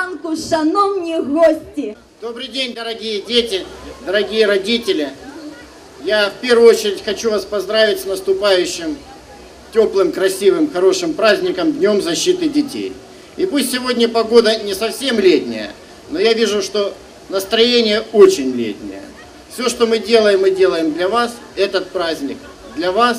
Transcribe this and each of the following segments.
Ранку, шановні гості! Добрый день, дорогие дети, дорогие родители. Я в первую очередь хочу вас поздравить с наступающим теплым, красивым, хорошим праздником Днем защиты детей. И пусть сегодня погода не совсем летняя, но я вижу, что настроение очень летнее. Все, что мы делаем, мы делаем для вас. Этот праздник для вас.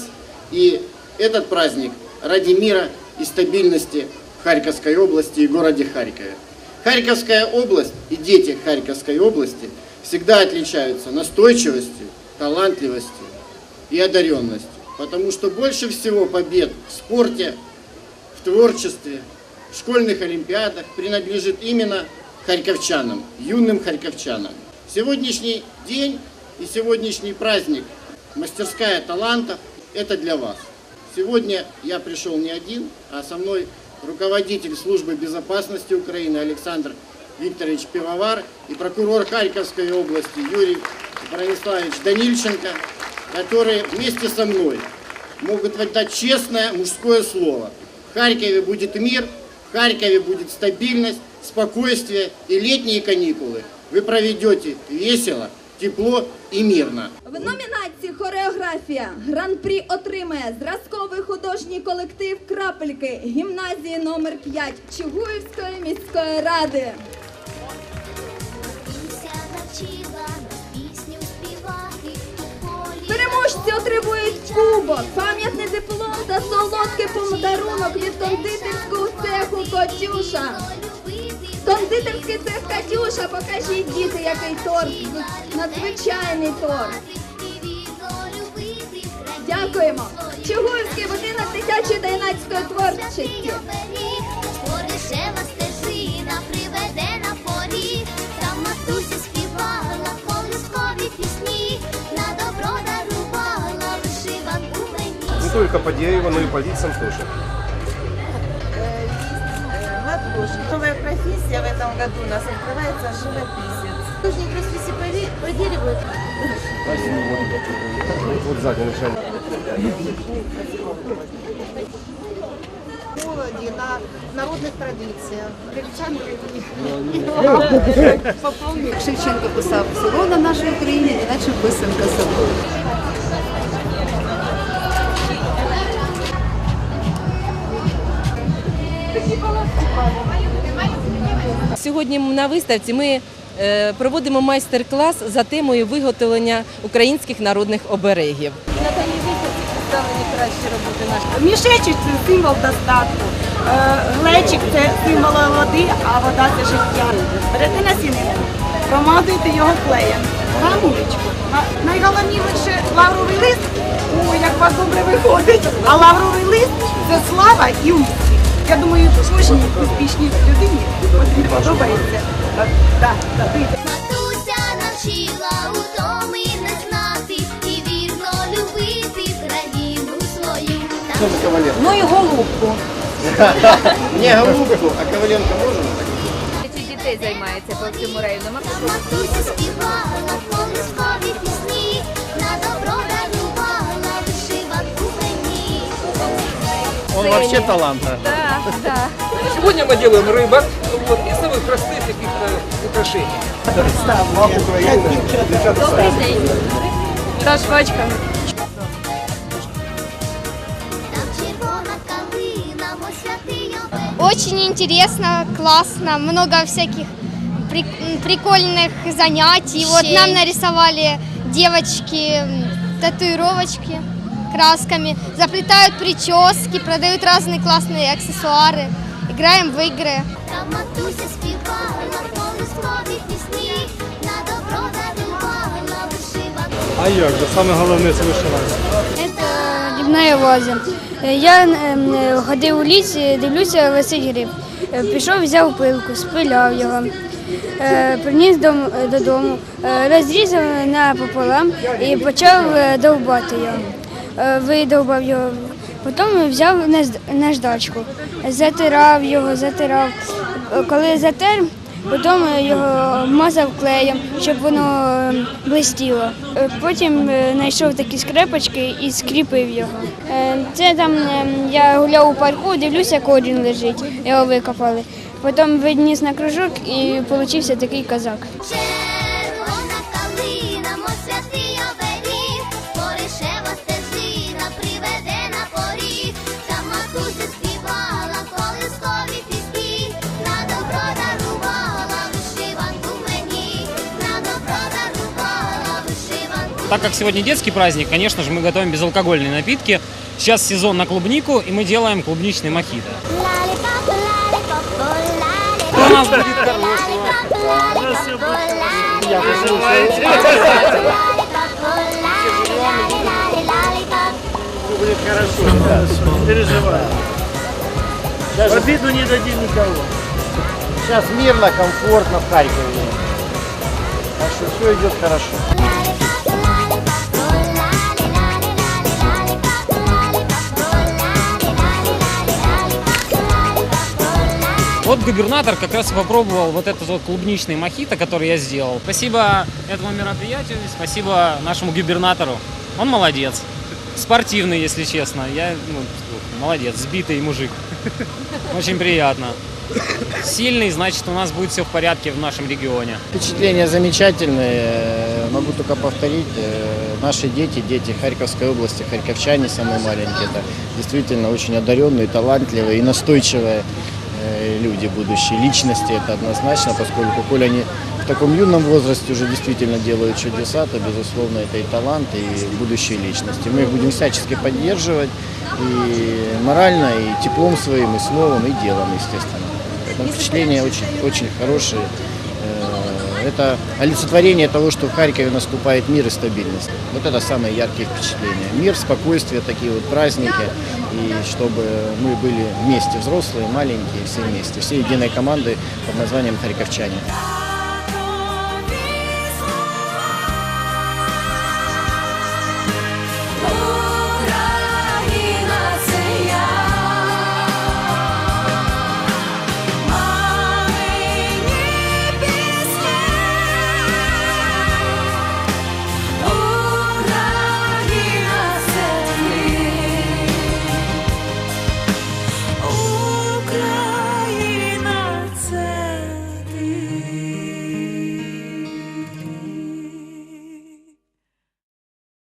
И этот праздник ради мира и стабильности в Харьковской области и городе Харькове. Харьковская область и дети Харьковской области всегда отличаются настойчивостью, талантливостью и одаренностью. Потому что больше всего побед в спорте, в творчестве, в школьных олимпиадах принадлежит именно харьковчанам, юным харьковчанам. Сегодняшний день и сегодняшний праздник «Мастерская талантов» – это для вас. Сегодня я пришел не один, а со мной руководитель службы безопасности Украины Александр Викторович Пивовар и прокурор Харьковской области Юрий Брониславович Данильченко, которые вместе со мной могут дать честное мужское слово. В Харькове будет мир, в Харькове будет стабильность, спокойствие и летние каникулы. Вы проведете весело, тепло и мирно. В номінації хореографія гран-прі отримає зразковий художній колектив крапельки гімназії номер 5 Чугуївської міської ради. Переможці отримують кубок, пам'ятний диплом та солодкий подарунок від кондитерського цеху Котюша. Кондитерський цех Катюша, покажіть діти, який торт. Надзвичайний торт. Дякуємо. Чугуївський будинок дитячої та юнацької творчості. оберіг. Стежина приведе на поріг. Там матуся співала колискові пісні. На добро дарувала вишиванку мені. Не только по дереву, но и по профессия в этом году у нас открывается живописец. Художник профессии по, ве- по дереву. Вот сзади начальник. Молоді на народних традиціях. Шевченко писав село на нашій Україні, іначе писанка село. Сьогодні на виставці ми е, проводимо майстер-клас за темою виготовлення українських народних оберегів. На даній виставці представлені кращі роботи наші. Мішечок це символ достатку. Е, Глечик це символ води, а вода це життя. Берете насінинку, промазуєте його клеєм, гранулечку. На- Найголовніше лавровий лист, як у вас добре виходить. А лавровий лист це слава і успіх. Я думаю, кожній успішній людині от подобається. Так, так, так. Матуся навчила утоми не знати і вірно любити країну свою. Что за Коваленко? Ну і голубку. Мне голубку, а Коваленко можно? дітей займається по всьому району. Матуся співала колискові пісні, на добро дарувала вишиванку мені. Он вообще талант. Сегодня мы делаем рыбок вот, из самых простых каких-то украшений. Калина, мой святий оберег. Очень интересно, классно, много всяких прикольных занятий. Вот нам нарисовали девочки татуировочки красками, заплетают прически, продают разные классные аксессуары, играем в игры. Там матуся співала колискові пісні, на добро дарувала вишиванку. А як же? Саме головне це вишивання. Это Дібна Воза. Я ходив у ліс, дивлюся лисий гриб. Пішов, взяв пилку, спиляв його, е, приніс додому, е, розрізав напополам і почав е, довбати його. Е, Видовбав його, потім взяв наж- наждачку, затирав його, затирав. Е, Коли затер, Потім його мазав клеєм, щоб воно е, блистіло. Е, Потім знайшов такі скрепочки і скріпив його. Це там е, я гуляв у парку, дивлюся, корінь лежить, його викопали. потім відніс на кружок і получився такий козак. Так как сегодня детский праздник, конечно же, мы готовим безалкогольные напитки. Сейчас сезон на клубнику, и мы делаем клубничный мохито. Лаліпап, лаліпап, лаліпап, У нас будет лаліпап, лаліпап, лаліпап, лаліпап. Будет хорошо, не переживай. В обиду не дадим никого. Сейчас мирно, комфортно в Харькове. Так что все идет хорошо. Вот губернатор как раз попробовал вот этот вот клубничный мохито, который я сделал. Спасибо этому мероприятию, спасибо нашему губернатору. Он молодец. Спортивный, если честно. Я, ну, молодец, сбитый мужик. Очень приятно. Сильный, значит, у нас будет все в порядке в нашем регионе. Впечатления замечательные. Могу только повторить. э, Наши дети, дети Харьковской области, харьковчане самые маленькие, это действительно очень одаренные, талантливые и настойчивые люди, будущие личности, это однозначно, поскольку, коль они в таком юном возрасте уже действительно делают чудеса, то, безусловно, это и талант, и будущие личности. Мы их будем всячески поддерживать и морально, и теплом своим, и словом, и делом, естественно. Поэтому впечатления очень, очень хорошие. Это олицетворение того, что в Харькове наступает мир и стабильность. Вот это самые яркие впечатления. Мир, спокойствие, такие вот праздники. И чтобы мы были вместе, взрослые, маленькие, все вместе. Все единой командой под названием «Харьковчане».